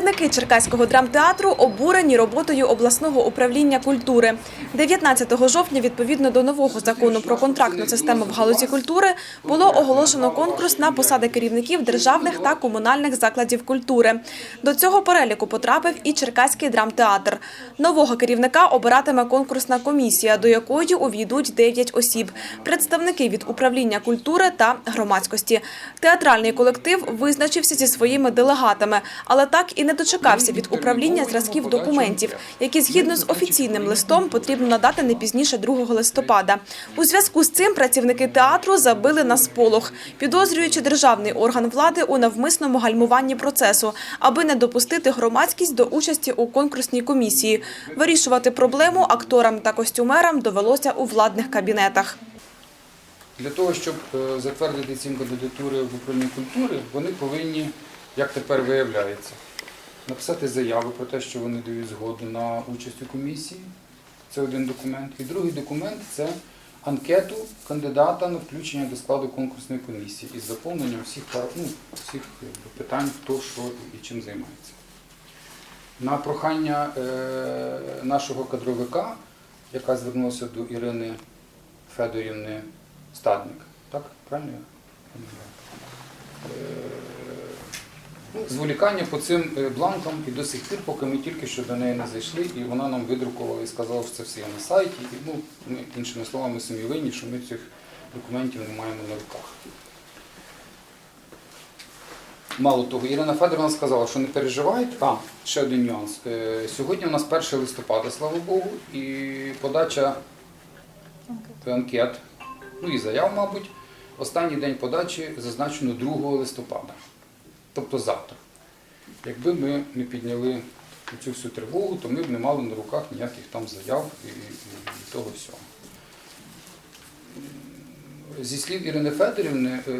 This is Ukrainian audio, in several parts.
Працівники Черкаського драмтеатру обурені роботою обласного управління культури. 19 жовтня, відповідно до нового закону про контрактну систему в галузі культури, було оголошено конкурс на посади керівників державних та комунальних закладів культури. До цього переліку потрапив і Черкаський драмтеатр. Нового керівника обиратиме конкурсна комісія, до якої увійдуть 9 осіб, представники від управління культури та громадськості. Театральний колектив визначився зі своїми делегатами, але так і не дочекався від управління зразків документів, які згідно з офіційним листом потрібно надати не пізніше 2 листопада. У зв'язку з цим працівники театру забили на сполох, підозрюючи державний орган влади у навмисному гальмуванні процесу, аби не допустити громадськість до участі у конкурсній комісії. Вирішувати проблему акторам та костюмерам довелося у владних кабінетах. Для того, щоб е, затвердити ці кандидатури в управлінні культури, вони повинні, як тепер виявляється, написати заяву про те, що вони дають згоду на участь у комісії. Це один документ. І другий документ це анкету кандидата на включення до складу конкурсної комісії із заповненням всіх, ну, всіх питань, хто що і чим займається. На прохання е, нашого кадровика, яка звернулася до Ірини Федорівни Стадник. Так? Правильно? я пам'ятаю? Е, ну, Зволікання по цим е, бланкам і до сих пір, поки ми тільки що до неї не зайшли, і вона нам видрукувала і сказала, що це все є на сайті. І, ну, ми, іншими словами, самі винні, що ми цих документів не маємо на руках. Мало того, Ірина Федоровна сказала, що не переживайте. А, ще один нюанс. Е, Сьогодні у нас 1 листопада, слава Богу, і подача анкет, ну і заяв, мабуть. Останній день подачі зазначено 2 листопада, тобто завтра. Якби ми не підняли цю всю тривогу, то ми б не мали на руках ніяких там заяв і, і, і того всього. Зі слів Ірини Федорівни, е,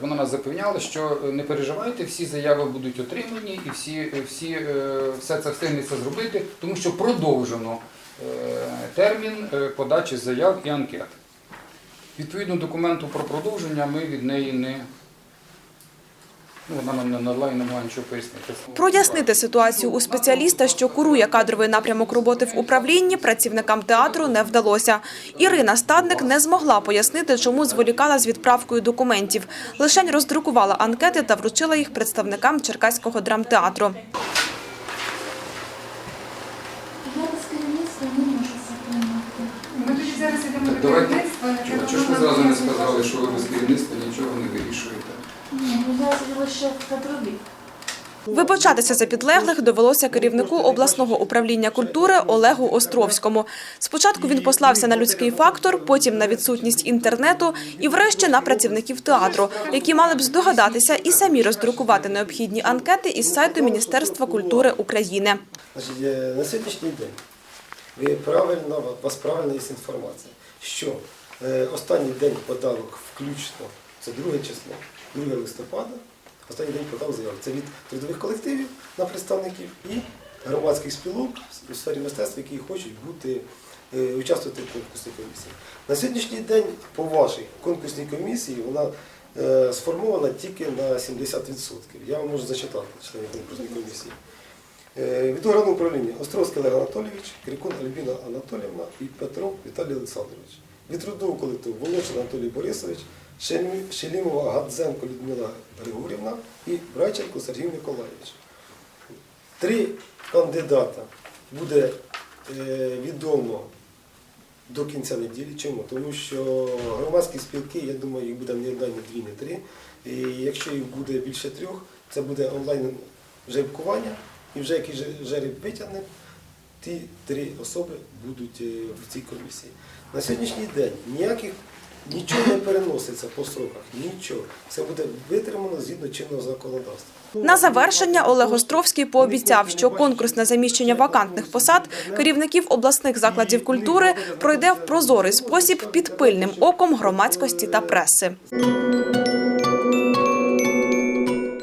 вона нас запевняла, що не переживайте, всі заяви будуть отримані і всі, всі, е, все це встигнеться зробити, тому що продовжено е, термін подачі заяв і анкет. Відповідно документу про продовження ми від неї не. Ну, нам не надала і нічого пояснити. Прояснити ситуацію у спеціаліста, що курує кадровий напрямок роботи в управлінні, працівникам театру не вдалося. Ірина Стадник не змогла пояснити, чому зволікала з відправкою документів. Лишень роздрукувала анкети та вручила їх представникам Черкаського драмтеатру. Так, давайте. Чого ж ви зразу не сказали, що ви без керівництва нічого не вирішуєте? Ну. Вибачатися за підлеглих довелося керівнику обласного управління культури Олегу Островському. Спочатку він послався на людський фактор, потім на відсутність інтернету і врешті на працівників театру, які мали б здогадатися і самі роздрукувати необхідні анкети із сайту Міністерства культури України. Е, на сьогоднішній день ви правильно, у вас правильна є інформація, що е, останній день подалок включно, це друге число, 2 листопада, останній день подав заяву. Це від трудових колективів на представників і громадських спілок у сфері мистецтва, які хочуть бути, е, участвувати в конкурсній комісії. На сьогоднішній день по вашій конкурсній комісії вона е, сформована тільки на 70%. Я вам можу зачитати членів конкурсної комісії. Е, Від органу управління Островський Олег Анатолійович, Крикун Альбіна Анатоліївна і Петров Віталій Олександрович. Від трудового колективу Волочин Анатолій Борисович, Шелімова Гадзенко Людмила Григорівна і Брайченко Сергій Миколаївич. Три кандидата буде е, відомо до кінця неділі. Чому? Тому що громадські спілки, я думаю, їх буде не одна, не дві, не три. І якщо їх буде більше трьох, це буде онлайн жеребкування, і вже який жереб витягне, ті три особи будуть е, в цій комісії. На сьогоднішній день ніяких нічого не переноситься по сроках, нічого. Все буде витримано згідно чинного законодавства. На завершення Олег Островський пообіцяв, що конкурс на заміщення вакантних посад керівників обласних закладів культури пройде в прозорий спосіб під пильним оком громадськості та преси.